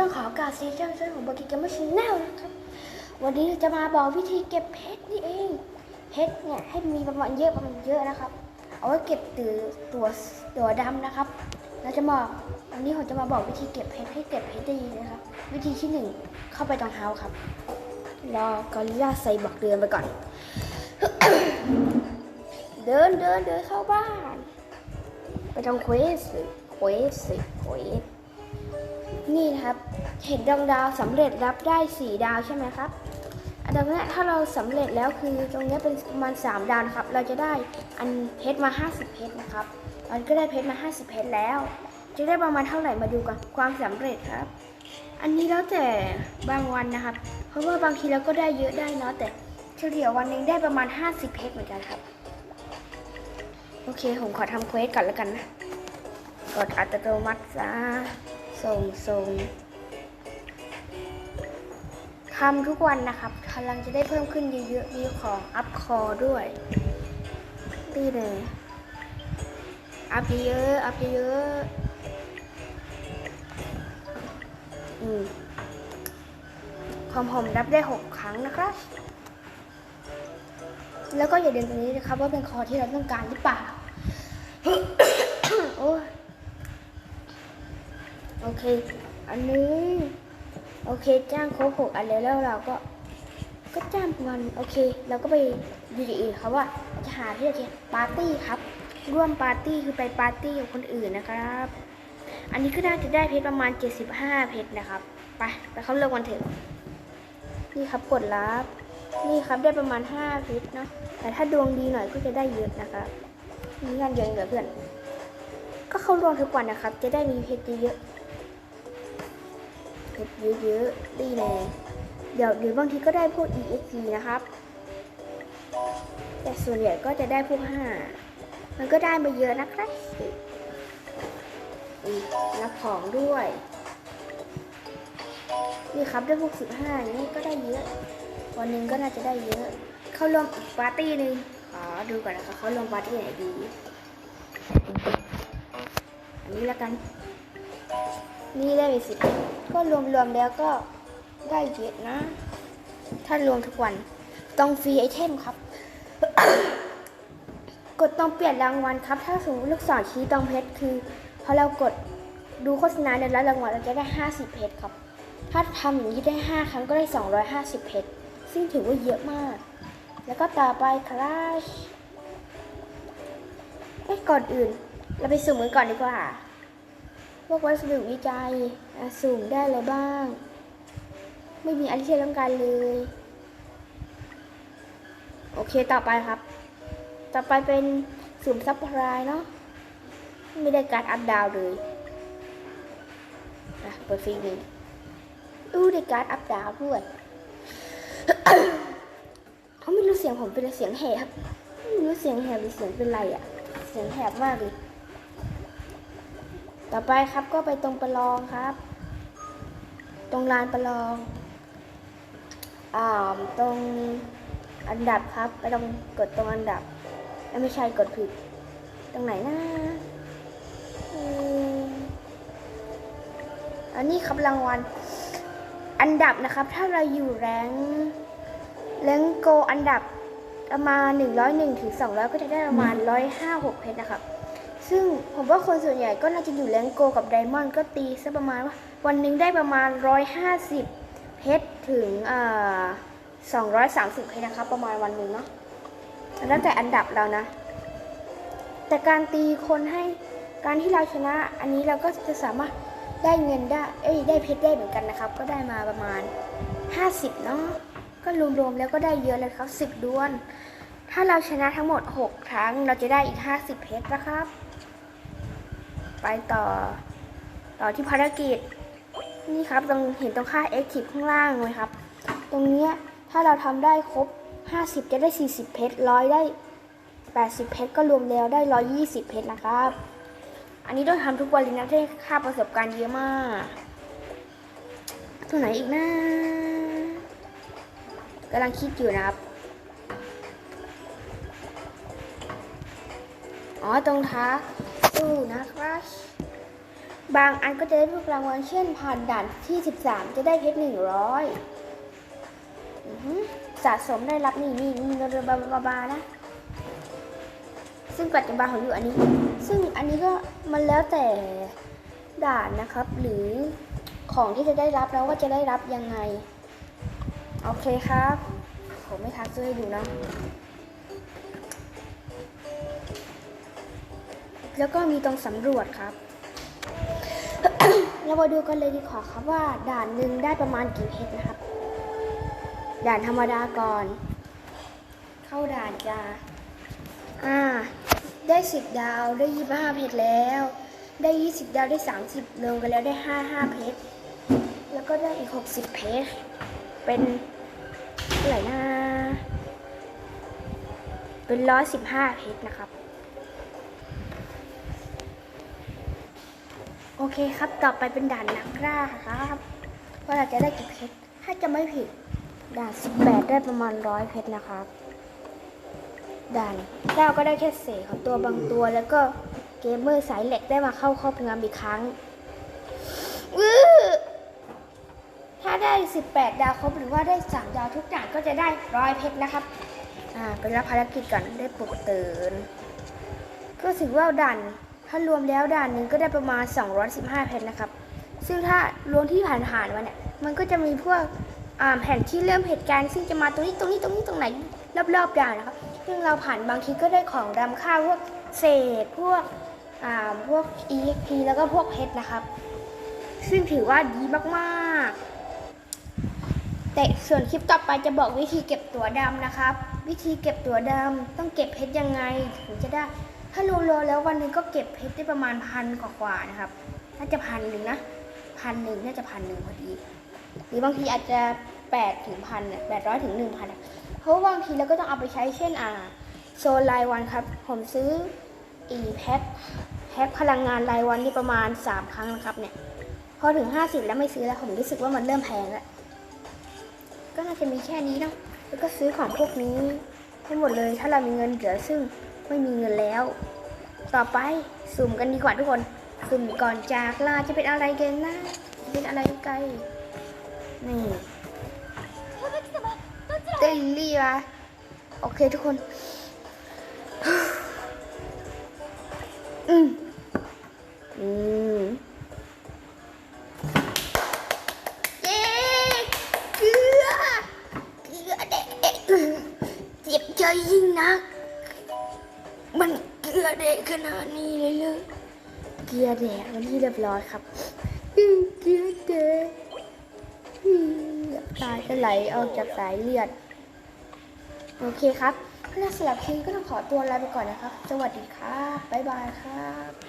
ต้องขอกาสซีเจ้าเจ้าของบกิเกมเมอร์ชแนลนะครับ วันนี้เราจะมาบอกวิธีเก็บเพชรนี่เอง เพชรเนี่ยให้มีประมาณเยอะประมาณเยอะนะครับ เอาไว้เก็บตัวตัวตัวดำนะครับ เราจะบอกวันนี้ผมจะมาบอกวิธีเก็บเพชรให้เก็บเพชรได้ดีนะครับ วิธีที่หนึ่งเข้าไปตรงเฮาครับ รอกอริลลาใส่บอกเดือนไปก่อน เดินเดินเดินเข้าบ้าน ไปทำเควสสิเควสสิเควส นี่นะครับ เห็นดวงดาวสำเร็จรับได้สี่ดาวใช่ไหมครับ อันดับแรกถ้าเราสำเร็จแล้วคือตรงนี้เป็นประมาณสามดาวครับ เราจะได้อันเพชรมา 50 เพชรนะครับมันก็ได้เพชรมา 50 เพชรแล้ว จะได้ประมาณเท่าไหร่มาดูกันความสำเร็จครับ อันนี้แล้วแต่บางวันนะครับ เพราะว่าบางทีเราก็ได้เยอะได้เนาะแต่เฉลี่ยวันหนึ่งได้ประมาณ 50 เพชรเหมือนกันครับ โอเค ผมขอทำเควสก่อนแล้วกันนะ กดอัตโนมัติซะ ส่งส่งทำทุกวันนะครับพลังจะได้เพิ่มขึ้นเยอะๆ มีของอัพคอด้วยตีเลยอัพเยอะอัพเยอะอืมความผมรับได้ 6 ครั้งนะครับ แล้วก็อย่าลืมตรงนี้นะครับว่าเป็นคอที่เราต้องการหรือเปล่า โอ้ย โอเค อันนี้ โอเค จ้างครบหกอันแล้วแล้วเราก็ ก็จ้างมันโอเค เราก็ไปดูดีอีกครับว่าจะหาที่จะปาร์ตี้ครับ ร่วมปาร์ตี้คือไปปาร์ตี้กับคนอื่นนะครับ อันนี้ก็น่าจะได้เพชรประมาณ 75 เพชรนะครับ ไปไปเข้าเริ่มกันเถอะ นี่ครับกดรับ นี่ครับได้ประมาณ 5 เพชรเนาะ แต่ถ้าดวงดีหน่อยก็จะได้เยอะนะครับมีงานเยอะเหลือเพื่อน ก็เข้าร่วมทุกวันนะครับ จะได้มีเพชรเยอะ เพชรเยอะๆดีแน่เดี๋ยวเดี๋ยวบางทีก็ได้พวก EXP นะครับ แต่ส่วนใหญ่ก็จะได้พวก 5 มันก็ได้มาเยอะนะครับอีกรับของด้วย นี่ครับได้พวก 15 นี่ก็ได้เยอะ วันหนึ่งก็น่าจะได้เยอะ เข้าร่วมอีกปาร์ตี้หนึ่งขอดูก่อนนะคะเขาร่วมปาร์ตี้ไหนดี อันนี้ล้วกัน นี่ได้ไปสิบก็รวมๆแล้วก็ได้เยอะนะ ถ้ารวมทุกวัน ต้องฟรีไอเทมครับ กดต้องเปลี่ยนรางวัลครับ ถ้าสมมติลูกศรชี้ตรงเพชรคือพอเรากดดูโฆษณาในร้านรางวัลเราจะได้ 50 เพชรครับ ถ้าทำอย่างนี้ได้ 5 ครั้งก็ได้ 250 เพชร ซึ่งถือว่าเยอะมาก แล้วก็ต่อไปคลาชไอ้ยก่อนอื่น เราไปสุ่มกันก่อนดีกว่า พวกวัสดุวิจัยสุ่มได้อะไรบ้าง ไม่มีอันที่เราต้องการเลย โอเคต่อไปครับ ต่อไปเป็นสุ่มซัพพลายเนาะไม่ได้การอัพดาวเลยอะเปิดฟรีหนึ่งอู้ได้การอัพดาวด้วยเขาไม่รู้เสียงผมเป็นเสียงแหบไม่รู้เสียงแหบหรือเสียงเป็นไรอะเสียงแหบมากเลย ต่อไปครับก็ไปตรงประลองครับ ตรงลานประลองอ่าตรงอันดับครับไปตรงกดตรงอันดับไม่ใช่กดผิด ตรงไหนนะอืมอันนี้ครับรางวัลอันดับนะครับ ถ้าเราอยู่แรงแรงโกอันดับประมาณ101ถึง200 ก็จะได้ประมาณ105 6เพชรนะครับ ซึ่งผมว่าคนส่วนใหญ่ก็น่าจะอยู่แรงโกกับไดมอนด์ก็ตีซะประมาณว่าวันหนึ่งได้ประมาณ 150 เพชรถึงอ่า230เพชรนะครับประมาณวันหนึ่งเนาะแล้วแต่อันดับเรานะ แต่การตีคนให้การที่เราชนะอันนี้เราก็จะสามารถได้เงินได้เอ้ยได้เพชรได้เหมือนกันนะครับ ก็ได้มาประมาณ 50เนาะก็รวมๆแล้วก็ได้เยอะเลยครับ 10ดวนถ้าเราชนะทั้งหมด 6 ครั้งเราจะได้อีก 50 เพชรนะครับ ไปต่อ ต่อที่ภารกิจ นี่ครับตรงเห็นตรงค่า active ข้างล่างไหมครับ ตรงเนี้ยถ้าเราทำได้ครบ 50 จะได้ 40 เพชรร้อยได้ 80 เพชรก็รวมแล้วได้ 120 เพชรนะครับ อันนี้ต้องทำทุกวันเลยนะได้ค่าประสบการณ์เยอะมาก ตัวไหนอีกนะกำลังคิดอยู่นะครับอ๋อตรงท้า ตู้นะครับ บางอันก็จะได้พวกรางวัลเช่นผ่านด่านที่ 13 จะได้เพชรหนึ่งร้อยสะสมได้รับนี่นี่นี่เงินบาบาบานะซึ่งปัจจุบันของอยู่อันนี้ ซึ่งอันนี้ก็มันแล้วแต่ด่านนะครับ หรือของที่จะได้รับแล้วว่าจะได้รับยังไง โอเคครับ ผมไม่ทักซื้อให้ดูนะ แล้วก็มีตรงสำรวจครับ เรามาดูกันเลยดีกว่าครับว่า ด่านหนึ่งได้ประมาณกี่เพชรนะครับ ด่านธรรมดาก่อน เข้าด่านจ้าอ่า ได้สิบดาวได้ยี่ห้าเพชรแล้ว ได้ยี่สิบดาวได้สามสิบลงกันแล้วได้ห้าห้าเพชรแล้วก็ได้อีกหกสิบเพชรเป็นเท่าไหร่นะเป็นร้อยสิบห้าเพชรนะครับ โอเคครับ ต่อไปเป็นด่านนักล่าครับ ว่าเราจะได้กี่เพชร ถ้าจะไม่ผิด ด่าน 18 ได้ประมาณร้อยเพชรนะครับ ด่านเก้าก็ได้แค่เศษของตัวบางตัว แล้วก็เกมเมอร์สายเหล็กได้มาเข้าครอบงำอีกครั้งอื้อถ้าได้ 18 ดาวครบหรือว่าได้ 3 ดาวทุกอย่างก็จะได้ร้อยเพชรนะครับ อ่าไปรับภารกิจก่อนได้ปลุกตื่น ก็ถือว่าด่าน ถ้ารวมแล้วด่านหนึ่งก็ได้ประมาณ 215เพชรนะครับ ซึ่งถ้ารวมที่ผ่านๆมาเนี่ย มันก็จะมีพวกแผ่นที่เริ่มเหตุการณ์ ซึ่งจะมาตรงนี้ตรงนี้ตรงนี้ตรงไหนรอบๆด่านนะครับ ซึ่งเราผ่านบางทีก็ได้ของดำค่าพวกเศษพวกพวก EXP แล้วก็พวกเพชรนะครับ ซึ่งถือว่าดีมากๆ แต่ส่วนคลิปต่อไปจะบอกวิธีเก็บตัวดำนะครับ วิธีเก็บตัวดำต้องเก็บเพชรยังไงถึงจะได้ ถ้ารวมๆแล้ววันหนึ่งก็เก็บเพชรได้ประมาณพันกว่าๆนะครับ น่าจะพันหนึ่งนะพันหนึ่งน่าจะพันหนึ่งพอดี หรือบางทีอาจจะแปดถึงพันแปดร้อยถึงหนึ่งพันเพราะว่าบางทีเราก็ต้องเอาไปใช้เช่นอ่าโซนรายวันครับ ผมซื้ออีแพ็คแพ็คพลังงานรายวันนี่ประมาณ3ครั้งนะครับเนี่ย พอถึง50แล้วไม่ซื้อแล้วผมรู้สึกว่ามันเริ่มแพงแล้วก็น่าจะมีแค่นี้เนาะแล้วก็ซื้อของพวกนี้ให้หมดเลยถ้าเรามีเงินเหลือซึ่ง ไม่มีเงินแล้ว ต่อไปสุ่มกันดีกว่าทุกคน สุ่มก่อนจากลาจะเป็นอะไรกันนะจะเป็นอะไรไกลนี่เต้นรีวะโอเคทุกคน อืม นาดนี้เลยเลยเกียร์แดกวันที่เรียบร้อยครับเกียร์แดกอืมตายจะไหลออกจากสายเลือด โอเคครับถ้าสำหรับคลิปก็ต้องขอตัวลาไปก่อนนะครับ สวัสดีครับบ๊ายบายครับ